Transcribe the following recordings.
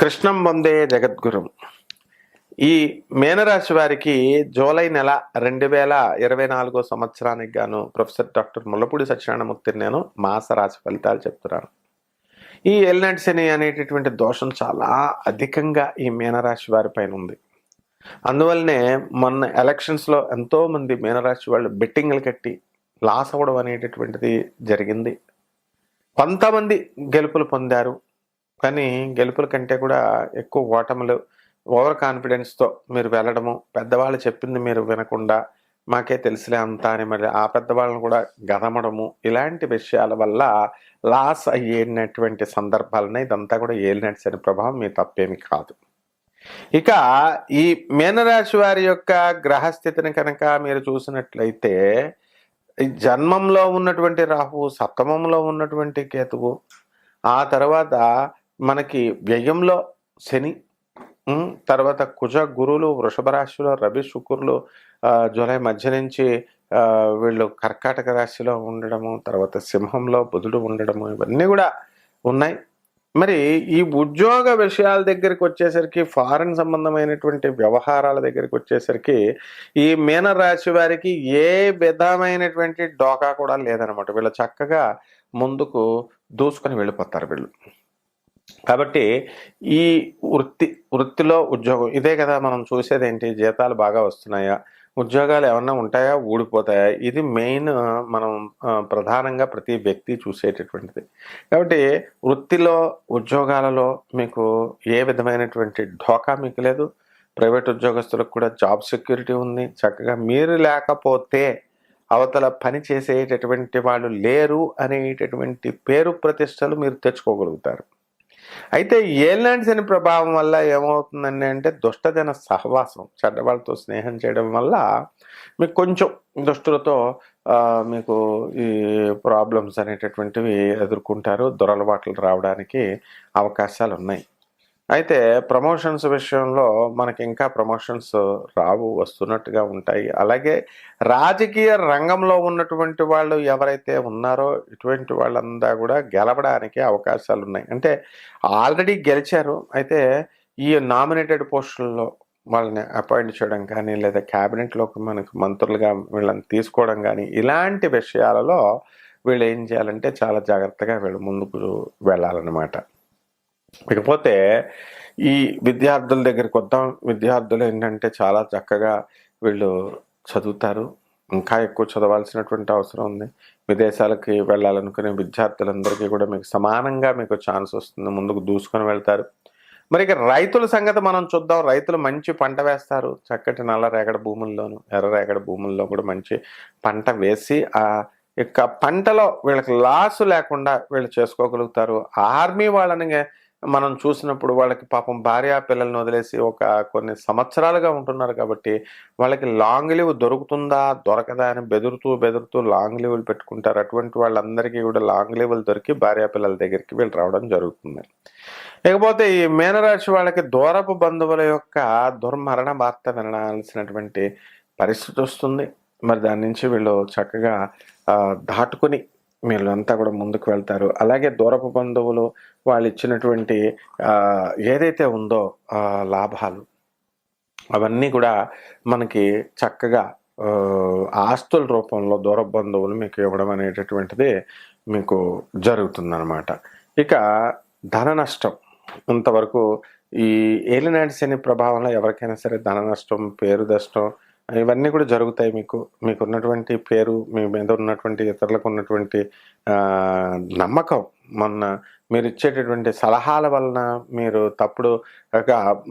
కృష్ణం వందే జగద్గురం. ఈ మేనరాశి వారికి జూలై నెల రెండు వేల ఇరవై నాలుగో సంవత్సరానికి గాను ప్రొఫెసర్ డాక్టర్ ముల్లపూడి సత్యనారాయణమూర్తిని నేను మాస రాశి ఫలితాలు చెప్తున్నాను ఈ ఎల్నట్ శని అనేటటువంటి దోషం చాలా అధికంగా ఈ మీనరాశి వారి పైన ఉంది. అందువల్లనే మొన్న ఎలక్షన్స్లో ఎంతో మంది మీనరాశి వాళ్ళు బెట్టింగ్లు కట్టి లాస్ అవ్వడం అనేటటువంటిది జరిగింది. కొంతమంది గెలుపులు పొందారు. కానీ గెలుపుల కంటే కూడా ఎక్కువ ఓటములు ఓవర్ కాన్ఫిడెన్స్తో మీరు వెళ్ళడము పెద్దవాళ్ళు చెప్పింది మీరు వినకుండా మాకే తెలిసిలే అంతా అని మరి ఆ పెద్దవాళ్ళని కూడా గదమడము ఇలాంటి విషయాల వల్ల లాస్ అయ్యేటటువంటి సందర్భాలనే ఇదంతా కూడా ఏలినట్స్ అనే ప్రభావం మీ తప్పేమి కాదు. ఇక ఈ మీనరాశి వారి యొక్క గ్రహస్థితిని కనుక మీరు చూసినట్లయితే జన్మంలో ఉన్నటువంటి రాహువు సప్తమంలో ఉన్నటువంటి కేతువు ఆ తర్వాత మనకి వ్యయంలో శని తర్వాత కుజ గురువులు వృషభ రాశిలో రవి శుక్రులు జూలై మధ్య నుంచి వీళ్ళు కర్కాటక రాశిలో ఉండడము తర్వాత సింహంలో బుధుడు ఉండడము ఇవన్నీ కూడా ఉన్నాయి. మరి ఈ ఉద్యోగ విషయాల దగ్గరికి వచ్చేసరికి ఫారెన్ సంబంధమైనటువంటి వ్యవహారాల దగ్గరికి వచ్చేసరికి ఈ మీన రాశి వారికి ఏ విధమైనటువంటి డోకా కూడా లేదనమాట. వీళ్ళు చక్కగా ముందుకు దూసుకొని వెళ్ళిపోతారు వీళ్ళు. కాబట్టి ఈ వృత్తి వృత్తిలో ఉద్యోగం ఇదే కదా మనం చూసేది ఏంటి జీతాలు బాగా వస్తున్నాయా? ఉద్యోగాలు ఏమన్నా ఉంటాయా? ఊడిపోతాయా? ఇది మెయిన్ మనం ప్రధానంగా ప్రతి వ్యక్తి చూసేటటువంటిది. కాబట్టి వృత్తిలో ఉద్యోగాలలో మీకు ఏ విధమైనటువంటి ఢోకా మీకు లేదు. ప్రైవేట్ ఉద్యోగస్తులకు కూడా జాబ్ సెక్యూరిటీ ఉంది. చక్కగా మీరు లేకపోతే అవతల పని చేసేటటువంటి వాళ్ళు లేరు అనేటటువంటి పేరు ప్రతిష్టలు మీరు తెచ్చుకోగలుగుతారు. అయితే ఏలాంటి శని ప్రభావం వల్ల ఏమవుతుందండి అంటే దుష్టజన సహవాసం చెడ్డవాళ్ళతో స్నేహం చేయడం వల్ల మీకు కొంచెం దుష్టులతో మీకు ఈ ప్రాబ్లమ్స్ అనేటటువంటివి ఎదుర్కొంటారు. దురలవాట్లు రావడానికి అవకాశాలు ఉన్నాయి అయితే ప్రమోషన్స్ విషయంలో మనకి ఇంకా ప్రమోషన్స్ రావు వస్తున్నట్టుగా ఉంటాయి. అలాగే రాజకీయ రంగంలో ఉన్నటువంటి వాళ్ళు ఎవరైతే ఉన్నారో ఇటువంటి వాళ్ళంతా కూడా గెలవడానికి అవకాశాలు ఉన్నాయి అంటే ఆల్రెడీ గెలిచారు. అయితే ఈ నామినేటెడ్ పోస్టుల్లో వాళ్ళని అపాయింట్ చేయడం కానీ లేదా క్యాబినెట్లోకి మనకు మంత్రులుగా వీళ్ళని తీసుకోవడం కానీ ఇలాంటి విషయాలలో వీళ్ళు ఏం చేయాలంటే చాలా జాగ్రత్తగా వీళ్ళు ముందుకు వెళ్ళాలన్నమాట. ఇకపోతే ఈ విద్యార్థుల దగ్గరికి వద్దాం. విద్యార్థులు ఏంటంటే చాలా చక్కగా వీళ్ళు చదువుతారు. ఇంకా ఎక్కువ చదవాల్సినటువంటి అవసరం ఉంది. విదేశాలకి వెళ్ళాలనుకునే విద్యార్థులందరికీ కూడా మీకు సమానంగా మీకు ఛాన్స్ వస్తుంది. ముందుకు దూసుకొని వెళ్తారు. మరి ఇక రైతుల సంగతి మనం చూద్దాం. రైతులు మంచి పంట వేస్తారు. చక్కటి నల్ల రేగడి భూముల్లోను ఎర్ర రేగడ భూముల్లో కూడా మంచి పంట వేసి ఆ యొక్క పంటలో వీళ్ళకి లాస్ లేకుండా వీళ్ళు చేసుకోగలుగుతారు. ఆర్మీ వాళ్ళని మనం చూసినప్పుడు వాళ్ళకి పాపం భార్య పిల్లల్ని వదిలేసి ఒక కొన్ని సంవత్సరాలుగా ఉంటున్నారు కాబట్టి వాళ్ళకి లాంగ్ లీవ్ దొరుకుతుందా దొరకదా అని బెదురుతూ బెదురుతూ లాంగ్ లీవ్లు పెట్టుకుంటారు. అటువంటి వాళ్ళందరికీ కూడా లాంగ్ లీవ్లు దొరికి భార్య పిల్లల దగ్గరికి వీళ్ళు రావడం జరుగుతుంది. ఇకపోతే ఈ మీనరాశి వాళ్ళకి దూరపు బంధువుల యొక్క దుర్మరణ వార్త వినాల్సినటువంటి పరిస్థితి వస్తుంది. మరి దాని నుంచి వీళ్ళు చక్కగా దాటుకుని వీళ్ళంతా కూడా ముందుకు వెళ్తారు. అలాగే దూరపు బంధువులు వాళ్ళు ఇచ్చినటువంటి ఏదైతే ఉందో లాభాలు అవన్నీ కూడా మనకి చక్కగా ఆస్తుల రూపంలో దూర బంధువులు మీకు ఇవ్వడం అనేటటువంటిది మీకు జరుగుతుందన్నమాట. ఇక ధన నష్టం. ఇంతవరకు ఈ ఏలినాటి శని ప్రభావంలో ఎవరికైనా సరే ధన నష్టం పేరు నష్టం ఇవన్నీ కూడా జరుగుతాయి మీకు. మీకు ఉన్నటువంటి పేరు మీ మీద ఉన్నటువంటి ఇతరులకు ఉన్నటువంటి నమ్మకం. మొన్న మీరు ఇచ్చేటటువంటి సలహాల వలన మీరు తప్పుడు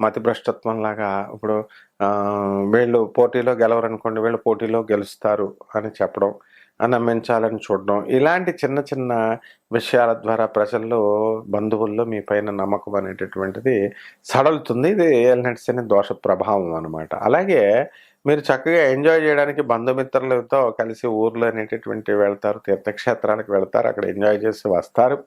మతి భ్రష్టత్వం లాగా ఇప్పుడు వీళ్ళు పోటీలో గెలవరనుకోండి వీళ్ళు పోటీలో గెలుస్తారు అని చెప్పడం నమ్మించాలని చూడడం ఇలాంటి చిన్న చిన్న విషయాల ద్వారా ప్రజల్లో బంధువుల్లో మీ పైన నమ్మకం అనేటటువంటిది సడలుతుంది. ఇది ఏలినట్స్ అనే దోష ప్రభావం అనమాట అలాగే మీరు చక్కగా ఎంజాయ్ చేయడానికి బంధుమిత్రులతో కలిసి ఊర్లో అనేటటువంటి వెళ్తారు తీర్థక్షేత్రానికి వెళ్తారు అక్కడ ఎంజాయ్ చేసి వస్తారు.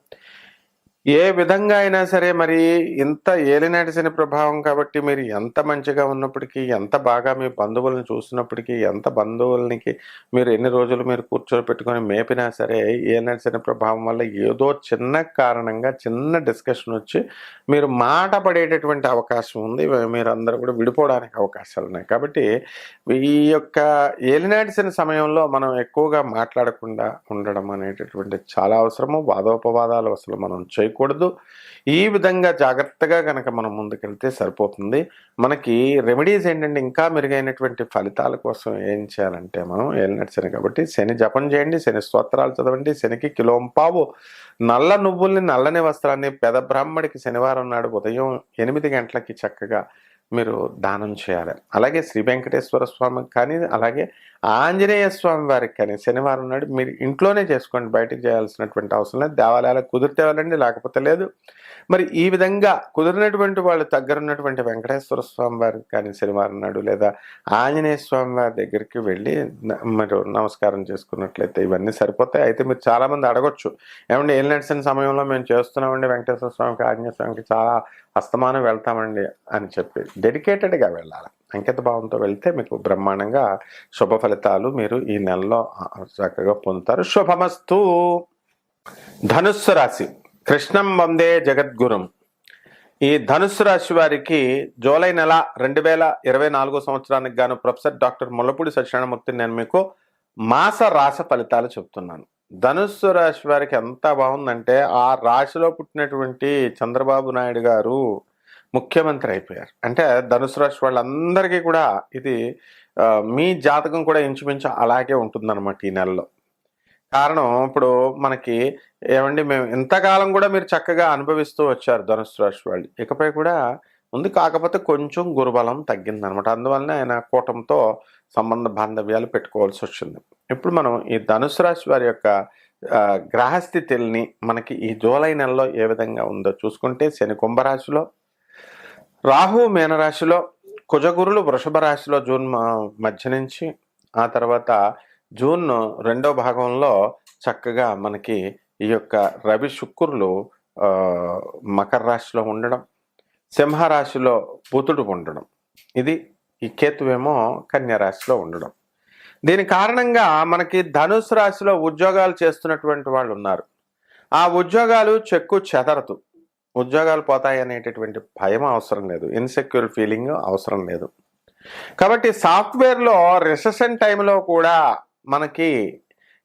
ఏ విధంగా అయినా సరే మరి ఇంత ఏలినాటి ప్రభావం కాబట్టి మీరు ఎంత మంచిగా ఉన్నప్పటికీ ఎంత బాగా మీ బంధువులను చూసినప్పటికీ ఎంత బంధువులకి మీరు ఎన్ని రోజులు మీరు కూర్చోబెట్టుకొని మేపినా సరే ఏలినాటి ప్రభావం వల్ల ఏదో చిన్న కారణంగా చిన్న డిస్కషన్ వచ్చి మీరు మాట పడేటటువంటి అవకాశం ఉంది. మీరు అందరూ కూడా విడిపోవడానికి అవకాశాలు ఉన్నాయి. కాబట్టి ఈ యొక్క ఏలినాటి సమయంలో మనం ఎక్కువగా మాట్లాడకుండా ఉండడం అనేటటువంటి చాలా అవసరము. వాదోపవాదాలు అసలు మనం చేయకూడదు. ఈ విధంగా జాగ్రత్తగా కనుక మనం ముందుకెళ్తే సరిపోతుంది. మనకి రెమెడీస్ ఏంటంటే ఇంకా మెరుగైనటువంటి ఫలితాల కోసం ఏం చేయాలంటే మనం ఏలినాటి శని కాబట్టి శని జపం చేయండి శని స్తోత్రాలు చదవండి శనికి కిలోంపావు. నల్ల నువ్వుల్ని నల్లని వస్త్రాన్ని పెద బ్రాహ్మడికి శనివారం నాడు ఉదయం ఎనిమిది గంటలకి చక్కగా మీరు దానం చేయాలి. అలాగే శ్రీ వెంకటేశ్వర స్వామికి కానీ అలాగే ఆంజనేయ స్వామి వారికి కానీ శనివారం నాడు మీరు ఇంట్లోనే చేసుకోండి బయటకు చేయాల్సినటువంటి అవసరం లేదు. దేవాలయాలకు కుదిరితే వెళ్ళండి లేకపోతే లేదు. మరి ఈ విధంగా కుదిరినటువంటి వాళ్ళు దగ్గరున్నటువంటి వెంకటేశ్వర స్వామి వారికి కానీ శనివారం నాడు లేదా ఆంజనేయ స్వామి వారి దగ్గరికి వెళ్ళి మరి మీరు నమస్కారం చేసుకున్నట్లయితే ఇవన్నీ సరిపోతాయి. అయితే మీరు చాలామంది అడగొచ్చు. ఏమంటే ఏం నడిచిన సమయంలో మేము చేస్తున్నామండి వెంకటేశ్వర స్వామికి ఆంజనేయ స్వామికి చాలా అస్తమానం వెళ్తామండి అని చెప్పి డెడికేటెడ్గా వెళ్ళాలి. అంకిత భావంతో వెళ్తే మీకు బ్రహ్మాండంగా శుభ ఫలితాలు మీరు ఈ నెలలో చక్కగా పొందుతారు. శుభమస్తు. ధనుస్సు రాశి. కృష్ణం వందే జగద్గురం. ఈ ధనుస్సు రాశి వారికి జూలై నెల రెండు వేల ఇరవై నాలుగో సంవత్సరానికి గాను ప్రొఫెసర్ డాక్టర్ ముల్లపూడి సత్యనారాయణమూర్తి నేను మీకు మాస రాశ ఫలితాలు చెప్తున్నాను. ధనుస్సు రాశి వారికి ఎంత బాగుందంటే ఆ రాశిలో పుట్టినటువంటి చంద్రబాబు నాయుడు గారు ముఖ్యమంత్రి అయిపోయారు. అంటే ధనుసు రాశి వాళ్ళందరికీ కూడా ఇది మీ జాతకం కూడా ఇంచుమించు అలాగే ఉంటుందన్నమాట ఈ నెలలో. కారణం ఇప్పుడు మనకి ఏమండి మేము ఇంతకాలం కూడా మీరు చక్కగా అనుభవిస్తూ వచ్చారు ధనుసు రాశి వాళ్ళు. ఇకపై కూడా ఉంది కాకపోతే కొంచెం గురుబలం తగ్గిందనమాట అందువలన ఆయన కూటంతో సంబంధ బాంధవ్యాలు పెట్టుకోవాల్సి వచ్చింది. ఇప్పుడు మనం ఈ ధనుసు రాశి వారి యొక్క గ్రహస్థితుల్ని మనకి ఈ జూలై నెలలో ఏ విధంగా ఉందో చూసుకుంటే శని కుంభరాశిలో రాహు మీనరాశిలో కుజగురులు వృషభ రాశిలో జూన్ మధ్య నుంచి ఆ తర్వాత జూన్ రెండో భాగంలో చక్కగా మనకి ఈ యొక్క రవి శుక్రులు మకర రాశిలో ఉండడం సింహరాశిలో బుధుడు ఉండడం. ఇది ఈ కేతువేమో కన్యారాశిలో ఉండడం. దీని కారణంగా మనకి ధనుసు రాశిలో ఉద్యోగాలు చేస్తున్నటువంటి వాళ్ళు ఉన్నారు. ఆ ఉద్యోగాలు చెక్కు చెదరదు. ఉద్యోగాలు పోతాయి అనేటటువంటి భయం అవసరం లేదు. ఇన్సెక్యూర్ ఫీలింగ్ అవసరం లేదు. కాబట్టి సాఫ్ట్వేర్లో రిసెషన్ టైంలో కూడా మనకి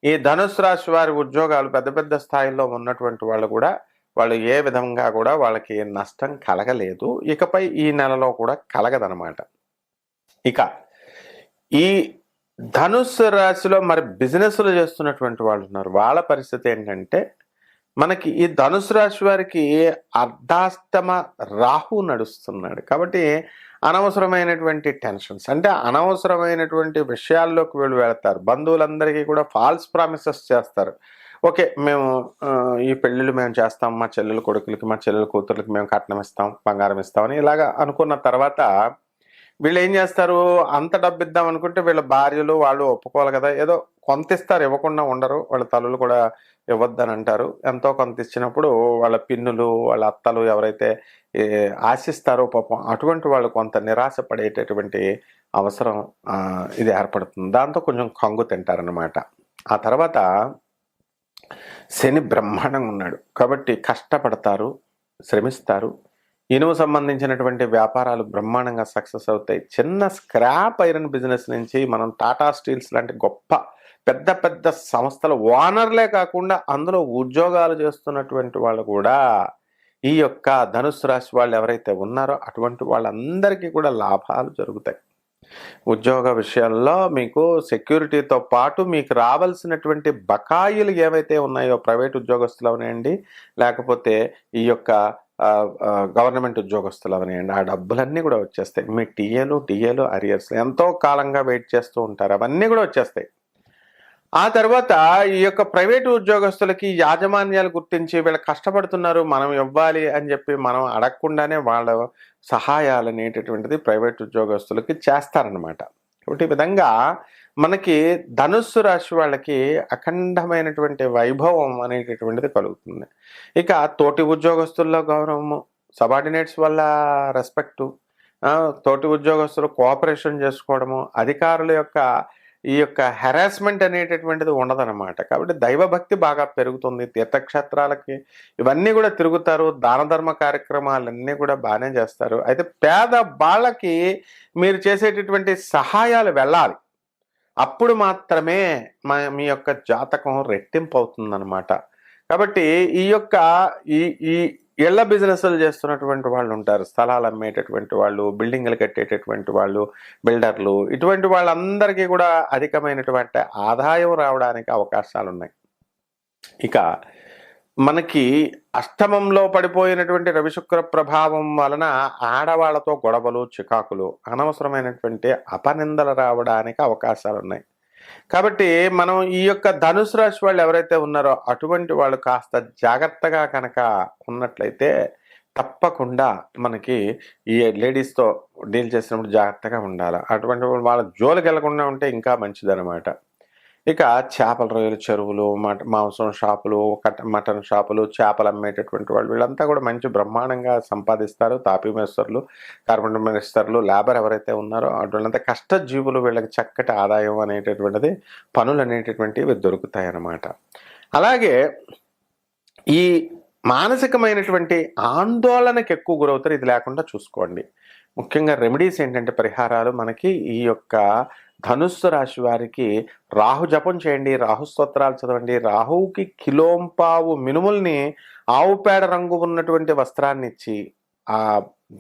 ఈ ధనుసు రాశి వారి ఉద్యోగాలు పెద్ద పెద్ద స్థాయిలో ఉన్నటువంటి వాళ్ళు కూడా వాళ్ళు ఏ విధంగా కూడా వాళ్ళకి నష్టం కలగలేదు. ఇకపై ఈ నెలలో కూడా కలగదనమాట ఇక ఈ ధనుసు రాశిలో మరి బిజినెస్లు చేస్తున్నటువంటి వాళ్ళు ఉన్నారు. వాళ్ళ పరిస్థితి ఏంటంటే మనకి ఈ ధనుసు రాశి వారికి అర్ధాష్టమ రాహు నడుస్తున్నాడు. కాబట్టి అనవసరమైనటువంటి టెన్షన్స్ అంటే అనవసరమైనటువంటి విషయాల్లోకి వీళ్ళు వెళతారు. బంధువులందరికీ కూడా ఫాల్స్ ప్రామిసెస్ చేస్తారు. ఓకే మేము ఈ పెళ్ళిళ్ళు మేము చేస్తాం మా చెల్లెలు కొడుకులకి మా చెల్లెలు కూతుర్లకి మేము కట్నం ఇస్తాం బంగారం ఇస్తామని ఇలాగా అనుకున్న తర్వాత వీళ్ళు ఏం చేస్తారు? అంత డబ్బు ఇద్దాం అనుకుంటే వీళ్ళ భార్యలు వాళ్ళు ఒప్పుకోవాలి కదా ఏదో కొంత ఇస్తారు ఇవ్వకుండా ఉండరు వాళ్ళ తల్లులు కూడా ఇవ్వద్దని అంటారు. ఎంతో కొంత ఇచ్చినప్పుడు వాళ్ళ పిన్నులు వాళ్ళ అత్తలు ఎవరైతే ఆశిస్తారో పాపం అటువంటి వాళ్ళు కొంత నిరాశ పడేటటువంటి అవసరం ఇది ఏర్పడుతుంది. దాంతో కొంచెం కంగు తింటారనమాట ఆ తర్వాత శని బ్రహ్మాండంగా ఉన్నాడు. కాబట్టి కష్టపడతారు శ్రమిస్తారు. ఇనుము సంబంధించినటువంటి వ్యాపారాలు బ్రహ్మాండంగా సక్సెస్ అవుతాయి. చిన్న స్క్రాప్ ఐరన్ బిజినెస్ నుంచి మనం టాటా స్టీల్స్ లాంటి గొప్ప పెద్ద పెద్ద సంస్థల ఓనర్లే కాకుండా అందులో ఉద్యోగాలు చేస్తున్నటువంటి వాళ్ళు కూడా ఈ యొక్క ధనుసు రాశి వాళ్ళు ఎవరైతే ఉన్నారో అటువంటి వాళ్ళందరికీ కూడా లాభాలు జరుగుతాయి. ఉద్యోగ విషయాల్లో మీకు సెక్యూరిటీతో పాటు మీకు రావాల్సినటువంటి బకాయిలు ఏవైతే ఉన్నాయో ప్రైవేట్ ఉద్యోగస్తులు అవనండి లేకపోతే ఈ యొక్క గవర్నమెంట్ ఉద్యోగస్తులు అవనివ్వండి ఆ డబ్బులన్నీ కూడా వచ్చేస్తాయి. మీ టీఏలు డిఏలు అరియర్స్ ఎంతో కాలంగా వెయిట్ చేస్తూ ఉంటారు. అవన్నీ కూడా వచ్చేస్తాయి. ఆ తర్వాత ఈ యొక్క ప్రైవేటు ఉద్యోగస్తులకి యాజమాన్యాలు గుర్తించి వీళ్ళు కష్టపడుతున్నారు మనం ఇవ్వాలి అని చెప్పి మనం అడగకుండానే వాళ్ళ సహాయాలు అనేటటువంటిది ప్రైవేట్ ఉద్యోగస్తులకి చేస్తారనమాట కాబట్టి ఈ విధంగా మనకి ధనుస్సు రాశి వాళ్ళకి అఖండమైనటువంటి వైభవం అనేటటువంటిది కలుగుతుంది. ఇక తోటి ఉద్యోగస్తుల్లో గౌరవము సబార్డినేట్స్ వల్ల రెస్పెక్టు తోటి ఉద్యోగస్తులు కోఆపరేషన్ చేసుకోవడము అధికారుల యొక్క ఈ యొక్క హెరాస్మెంట్ అనేటటువంటిది ఉండదన్నమాట. కాబట్టి దైవభక్తి బాగా పెరుగుతుంది. తీర్థక్షేత్రాలకి ఇవన్నీ కూడా తిరుగుతారు. దాన ధర్మ కార్యక్రమాలన్నీ కూడా బాగానే చేస్తారు. అయితే పేద వాళ్ళకి మీరు చేసేటటువంటి సహాయాలు వెళ్ళాలి. అప్పుడు మాత్రమే మా మీ యొక్క జాతకం రెట్టింపు అవుతుందన్నమాట కాబట్టి ఈ యొక్క ఈ ఈ ఇళ్ళ బిజినెస్లు చేస్తున్నటువంటి వాళ్ళు ఉంటారు. స్థలాలు అమ్మేటటువంటి వాళ్ళు బిల్డింగ్లు కట్టేటటువంటి వాళ్ళు బిల్డర్లు ఇటువంటి వాళ్ళందరికీ కూడా అధికమైనటువంటి ఆదాయం రావడానికి అవకాశాలు ఉన్నాయి ఇక మనకి అష్టమంలో పడిపోయినటువంటి రవిశుక్ర ప్రభావం వలన ఆడవాళ్ళతో గొడవలు చికాకులు అనవసరమైనటువంటి అపనిందలు రావడానికి అవకాశాలు ఉన్నాయి కాబట్టి మనం ఈ యొక్క ధనుసు రాశి వాళ్ళు ఎవరైతే ఉన్నారో అటువంటి వాళ్ళు కాస్త జాగ్రత్తగా కనుక ఉన్నట్లయితే తప్పకుండా మనకి ఈ లేడీస్తో డీల్ చేసినప్పుడు జాగ్రత్తగా ఉండాలి. అటువంటి వాళ్ళు వాళ్ళ జోలికి వెళ్ళకుండా ఉంటే ఇంకా మంచిదన్నమాట. ఇక చేపల రొయ్యల చెరువులు మట మాంసం షాపులు మటన్ షాపులు చేపలు అమ్మేటటువంటి వాళ్ళు వీళ్ళంతా కూడా మంచి బ్రహ్మాండంగా సంపాదిస్తారు. తాపీ మేస్తర్లు కార్పెంటర్ మేస్తర్లు లేబర్ ఎవరైతే ఉన్నారో అటువంటి కష్టజీవులు వీళ్ళకి చక్కటి ఆదాయం అనేటటువంటిది పనులు అనేటటువంటివి దొరుకుతాయి అన్నమాట అలాగే ఈ మానసికమైనటువంటి ఆందోళనకు ఎక్కువ గురవుతారు. ఇది లేకుండా చూసుకోండి. ముఖ్యంగా రెమెడీస్ ఏంటంటే పరిహారాలు మనకి ఈ యొక్క ధనుస్సు రాశి వారికి రాహు జపం చేయండి రాహు స్తోత్రాలు చదవండి. రాహువుకి కిలోంపావు మినుముల్ని ఆవు పేడ రంగు ఉన్నటువంటి వస్త్రాన్ని ఇచ్చి ఆ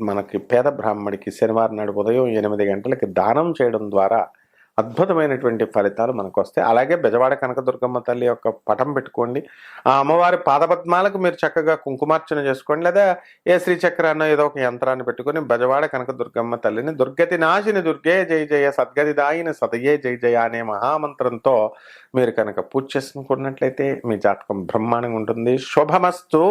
మనకి పేద బ్రాహ్మడికి శనివారం నాడు ఉదయం ఎనిమిది గంటలకి దానం చేయడం ద్వారా అద్భుతమైనటువంటి ఫలితాలు మనకు వస్తాయి అలాగే బెజవాడ కనకదుర్గమ్మ తల్లి యొక్క పటం పెట్టుకోండి. ఆ అమ్మవారి పాదపద్మాలకు మీరు చక్కగా కుంకుమార్చన చేసుకోండి. లేదా ఏ శ్రీచక్రాన్నో ఏదో ఒక యంత్రాన్ని పెట్టుకొని బెజవాడ కనకదుర్గమ్మ తల్లిని దుర్గతి నాశిని దుర్గే జై జయ సద్గతి దాయిని సదయే జై జయ అనే మహామంత్రంతో మీరు కనుక పూజ చేసుకున్నట్లయితే మీ జాతకం బ్రహ్మాండంగా ఉంటుంది. శుభమస్తు.